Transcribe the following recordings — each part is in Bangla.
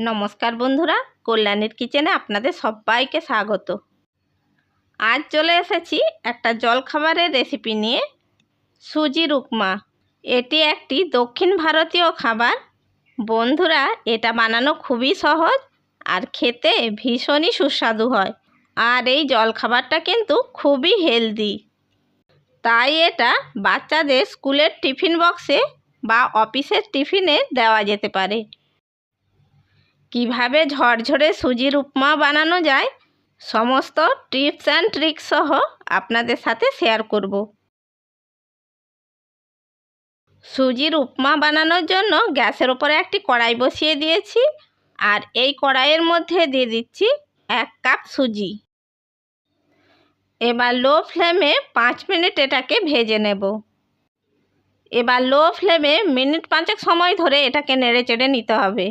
নমস্কার বন্ধুরা, কল্যাণীর কিচেনে আপনাদের সবাইকে স্বাগত। আজ চলে এসেছি একটা জলখাবারের রেসিপি নিয়ে সুজির উপমা এটি একটি দক্ষিণ ভারতীয় খাবার। বন্ধুরা, এটা বানানো খুবই সহজ আর খেতে ভীষণই সুস্বাদু হয় আর এই জলখাবারটা কিন্তু খুবই হেলদি তাই এটা বাচ্চাদের স্কুলের টিফিন বক্সে বা অফিসের টিফিনে দেওয়া যেতে পারে। কীভাবে ঝরঝরে সুজির উপমা বানানো যায়? সমস্ত টিপস অ্যান্ড ট্রিক্স সহ আপনাদের সাথে শেয়ার করব। সুজির উপমা বানানোর জন্য গ্যাসের ওপরে একটি কড়াই বসিয়ে দিয়েছি আর এই কড়াইয়ের মধ্যে দিয়ে দিচ্ছি এক কাপ সুজি। এবার লো ফ্লেমে পাঁচ মিনিট এটাকে ভেজে নেব। এবার লো ফ্লেমে মিনিট পাঁচেক সময় ধরে এটাকে নেড়ে চেড়ে নিতে হবে।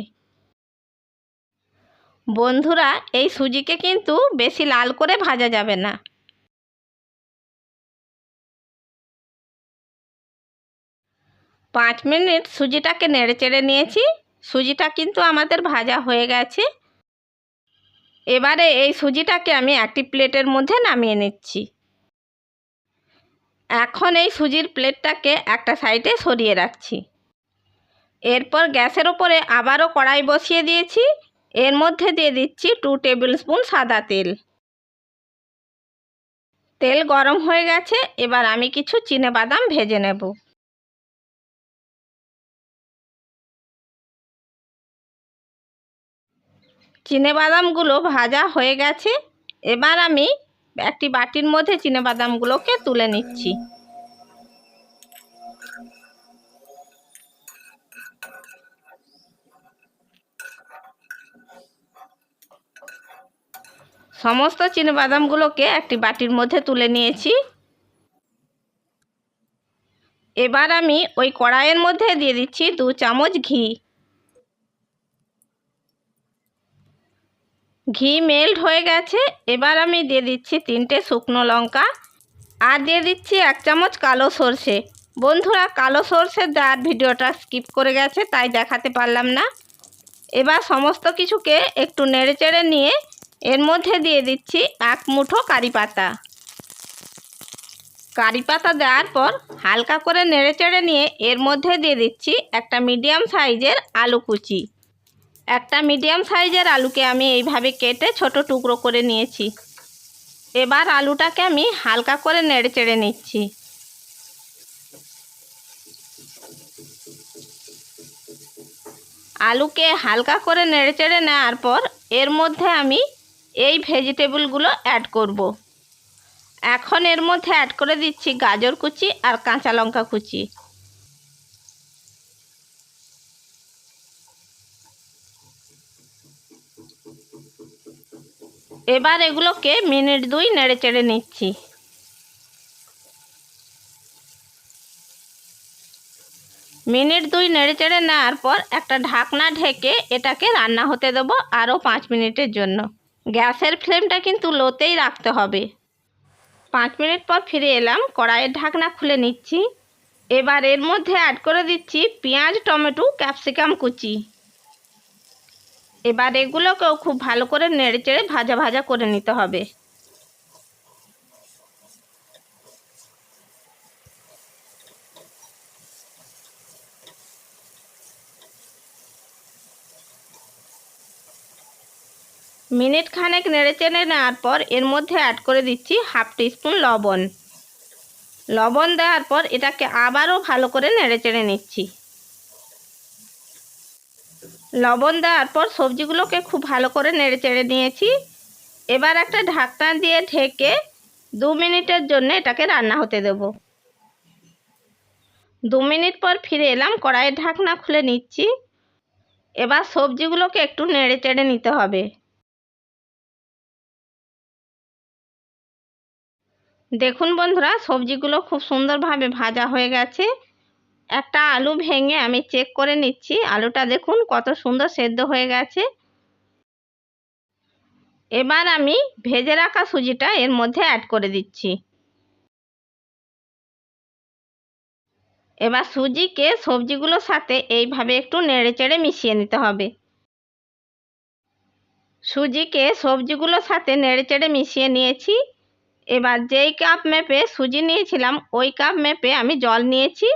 বন্ধুরা, এই সুজিকে কিন্তু বেশি লাল করে ভাজা যাবে না। পাঁচ মিনিট সুজিটাকে নেড়ে চেড়ে নিয়েছি। সুজিটা কিন্তু আমাদের ভাজা হয়ে গেছে। এবারে এই সুজিটাকে আমি একটি প্লেটের মধ্যে নামিয়ে নিচ্ছি। এখন এই সুজির প্লেটটাকে একটা সাইডে সরিয়ে রাখছি। এরপর গ্যাসের ওপরে আবারও কড়াই বসিয়ে দিয়েছি। এর মধ্যে দিয়ে দিচ্ছি টু টেবিল স্পুন সাদা তেল। তেল গরম হয়ে গেছে, এবার আমি কিছু চিনে বাদাম ভেজে নেব। চিনে বাদামগুলো ভাজা হয়ে গেছে, এবার আমি একটি বাটির মধ্যে চিনে বাদামগুলোকে তুলে নিচ্ছি। সমস্ত বাদামগুলোকে একটি বাটির মধ্যে তুলে নিয়েছি। এবার আমি ওই কড়াইয়ের মধ্যে দিয়ে দিচ্ছি দু চামচ ঘি। ঘি মেল্ট হয়ে গেছে, এবার আমি দিয়ে দিচ্ছি তিনটে শুকনো লঙ্কা। আর দিয়ে দিচ্ছি এক চামচ কালো সর্ষে। বন্ধুরা, কালো সর্ষের দেওয়ার ভিডিওটা স্কিপ করে গেছে, তাই দেখাতে পারলাম না। এবার সমস্ত কিছুকে একটু নেড়ে চেড়ে নিয়ে এর মধ্যে দিয়ে দিচ্ছি এক মুঠো কারি পাতা। কারি পাতা দেওয়ার পর হালকা করে নেড়ে চেড়ে নিয়ে এর মধ্যে দিয়ে দিচ্ছি একটা মিডিয়াম সাইজের আলু কুচি। একটা মিডিয়াম সাইজের আলুকে আমি এইভাবে কেটে ছোট টুকরো করে নিয়েছি। এবার আলুটাকে আমি হালকা করে নেড়ে চেড়ে নিচ্ছি। আলুকে হালকা করে নেড়ে চেড়ে নেওয়ার পর এর মধ্যে আমি এই ভেজিটেবলগুলো অ্যাড করব। এখন এর মধ্যে অ্যাড করে দিচ্ছি গাজর কুচি আর কাঁচা লঙ্কা কুচি। এবার এগুলোকে মিনিট দুই নেড়ে চেড়ে নিচ্ছি। মিনিট দুই নেড়ে চেড়ে নেওয়ার পর একটা ঢাকনা ঢেকে এটাকে রান্না হতে দেবো আরও পাঁচ মিনিটের জন্য। গ্যাসের ফ্লেমটা কিন্তু লোতেই রাখতে হবে। পাঁচ মিনিট পর ফিরে এলাম, কড়াইয়ের ঢাকনা খুলে নিচ্ছি। এবার এর মধ্যে অ্যাড করে দিচ্ছি পেঁয়াজ, টমেটো ক্যাপসিকাম কুচি। এবার এগুলোকেও খুব ভালো করে নেড়ে চেড়ে ভাজা ভাজা করে নিতে হবে। মিনিট খানেক নেড়ে চেড়ে নেওয়ার পর এর মধ্যে অ্যাড করে দিচ্ছি হাফ টিস্পুন লবণ। লবণ দেওয়ার পর এটাকে আবারও ভালো করে নেড়ে চেড়ে নিচ্ছি। লবণ দেওয়ার পর সবজিগুলোকে খুব ভালো করে নেড়ে চেড়ে নিয়েছি। এবার একটা ঢাকনা দিয়ে ঢেকে দু মিনিটের জন্য এটাকে রান্না হতে দেব। দু মিনিট পর ফিরে এলাম, কড়াইয়ের ঢাকনা খুলে নিচ্ছি। এবার সবজিগুলোকে একটু নেড়ে চেড়ে নিতে হবে। দেখুন বন্ধুরা, সবজিগুলো খুব সুন্দরভাবে ভাজা হয়ে গেছে। একটা আলু ভেঙে আমি চেক করে নিচ্ছি। আলুটা দেখুন কত সুন্দর সেদ্ধ হয়ে গেছে। এবার আমি ভেজে রাখা সুজিটা এর মধ্যে অ্যাড করে দিচ্ছি। এবার সুজিকে সবজিগুলোর সাথে এইভাবে একটু নেড়ে চেড়ে মিশিয়ে নিতে হবে। সুজিকে সবজিগুলোর সাথে নেড়েচেড়ে মিশিয়ে নিয়েছি। এবার যেই কাপ মেপে সুজি নিয়েছিলাম, ওই কাপ মেপে আমি জল নিয়েছি।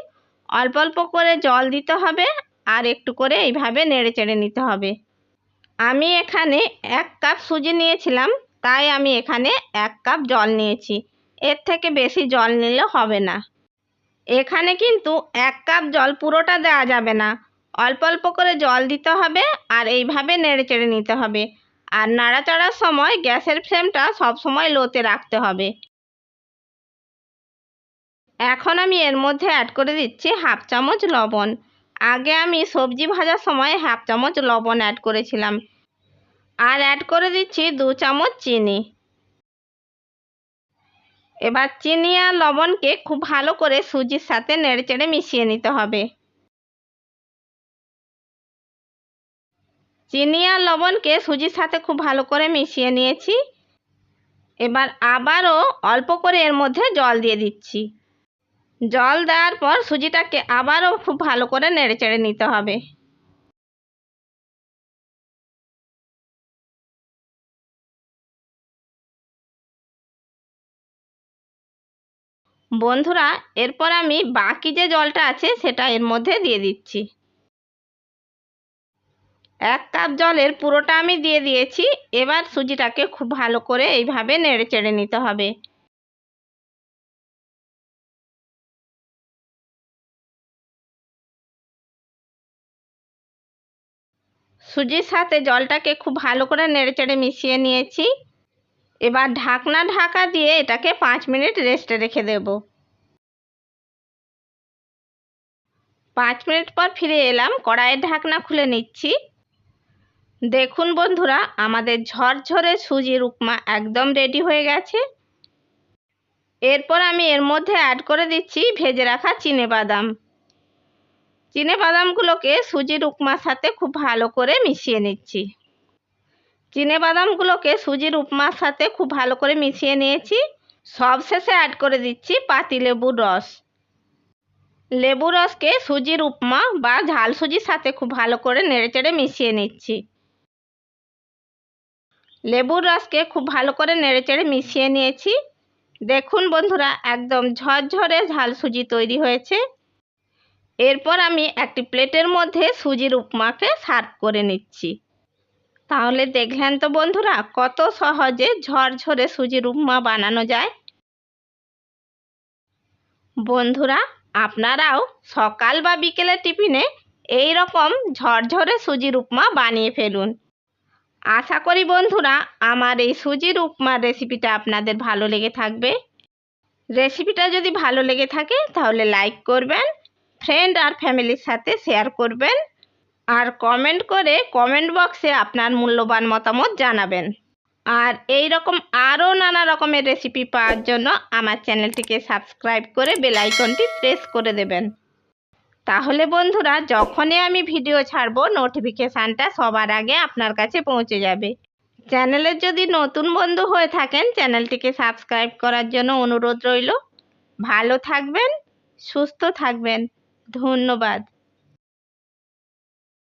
অল্প অল্প করে জল দিতে হবে আর একটু করে এইভাবে নেড়ে চেড়ে নিতে হবে। আমি এখানে এক কাপ সুজি নিয়েছিলাম, তাই আমি এখানে এক কাপ জল নিয়েছি। এর থেকে বেশি জল নিলে হবে না। এখানে কিন্তু এক কাপ জল পুরোটা দেওয়া যাবে না। অল্প অল্প করে জল দিতে হবে আর এইভাবে নেড়ে চেড়ে নিতে হবে। আর নাড়াচাড়ার সময় গ্যাসের ফ্লেমটা সব সময় লোতে রাখতে হবে। এখন আমি এর মধ্যে অ্যাড করে দিচ্ছি হাফ চামচ লবণ। আগে আমি সবজি ভাজার সময় হাফ চামচ লবণ অ্যাড করেছিলাম। আর অ্যাড করে দিচ্ছি দু চামচ চিনি। এবার চিনি আর লবণকে খুব ভালো করে সুজির সাথে নেড়েচেড়ে মিশিয়ে নিতে হবে। চিনি আর লবণকে সুজির সাথে খুব ভালো করে মিশিয়ে নিয়েছি। এবার আবারও অল্প করে এর মধ্যে জল দিয়ে দিচ্ছি। জল দেওয়ার পর সুজিটাকে আবারও খুব ভালো করে নেড়েচেড়ে নিতে হবে। বন্ধুরা, এরপর আমি বাকি যে জলটা আছে সেটা এর মধ্যে দিয়ে দিচ্ছি। এক কাপ জলের পুরোটা আমি দিয়ে দিয়েছি। এবার সুজিটাকে খুব ভালো করে এইভাবে নেড়ে চেড়ে নিতে হবে। সুজির সাথে জলটাকে খুব ভালো করে নেড়ে চেড়ে মিশিয়ে নিয়েছি। এবার ঢাকনা ঢাকা দিয়ে এটাকে পাঁচ মিনিট রেস্টে রেখে দেব। পাঁচ মিনিট পর ফিরে এলাম, কড়াইয়ের ঢাকনা খুলে নিচ্ছি। দেখুন বন্ধুরা, আমাদের ঝরঝরে সুজির উপমা একদম রেডি হয়ে গেছে। এরপর আমি এর মধ্যে অ্যাড করে দিচ্ছি ভেজে রাখা চিনে বাদাম। চিনে বাদামগুলোকে সুজির উপমার সাথে খুব ভালো করে মিশিয়ে নিচ্ছি। চিনে বাদামগুলোকে সুজির উপমার সাথে খুব ভালো করে মিশিয়ে নিয়েছি। সব শেষে অ্যাড করে দিচ্ছি পাতি লেবুর রস। লেবু রসকে সুজির উপমা বা ঝাল সুজির সাথে খুব ভালো করে নেড়েচেড়ে মিশিয়ে নিচ্ছি। লেবুর রসকে খুব ভালো করে নেড়েচেড়ে মিশিয়ে নিয়েছি। দেখুন বন্ধুরা, একদম ঝরঝরে ঝাল সুজি তৈরি হয়েছে। এরপর আমি একটি প্লেটের মধ্যে সুজির উপমাকে সার্ভ করে নিচ্ছি। তাহলে দেখলেন তো বন্ধুরা, কত সহজে ঝরঝরে সুজির উপমা বানানো যায়। বন্ধুরা, আপনারাও সকাল বা বিকেলের টিফিনে এই রকম ঝরঝরে সুজির উপমা বানিয়ে ফেলুন। আশা করি বন্ধুরা, আমার এই সুজির উপমার রেসিপিটা আপনাদের ভালো লেগে থাকবে। রেসিপিটা যদি ভালো লেগে থাকে, তাহলে লাইক করবেন ফ্রেন্ড আর ফ্যামিলির সাথে শেয়ার করবেন, আর কমেন্ট করে কমেন্ট বক্সে আপনার মূল্যবান মতামত জানাবেন। আর এই রকম আরও নানা রকমের রেসিপি পাওয়ার জন্য আমার চ্যানেলটিকে সাবস্ক্রাইব করে বেলাইকনটি প্রেস করে দেবেন। তাহলে বন্ধুরা, যখনই আমি ভিডিও ছাড়বো নোটিফিকেশানটা সবার আগে আপনার কাছে পৌঁছে যাবে। চ্যানেলের যদি নতুন বন্ধু হয়ে থাকেন, চ্যানেলটিকে সাবস্ক্রাইব করার জন্য অনুরোধ রইল। ভালো থাকবেন, সুস্থ থাকবেন। ধন্যবাদ।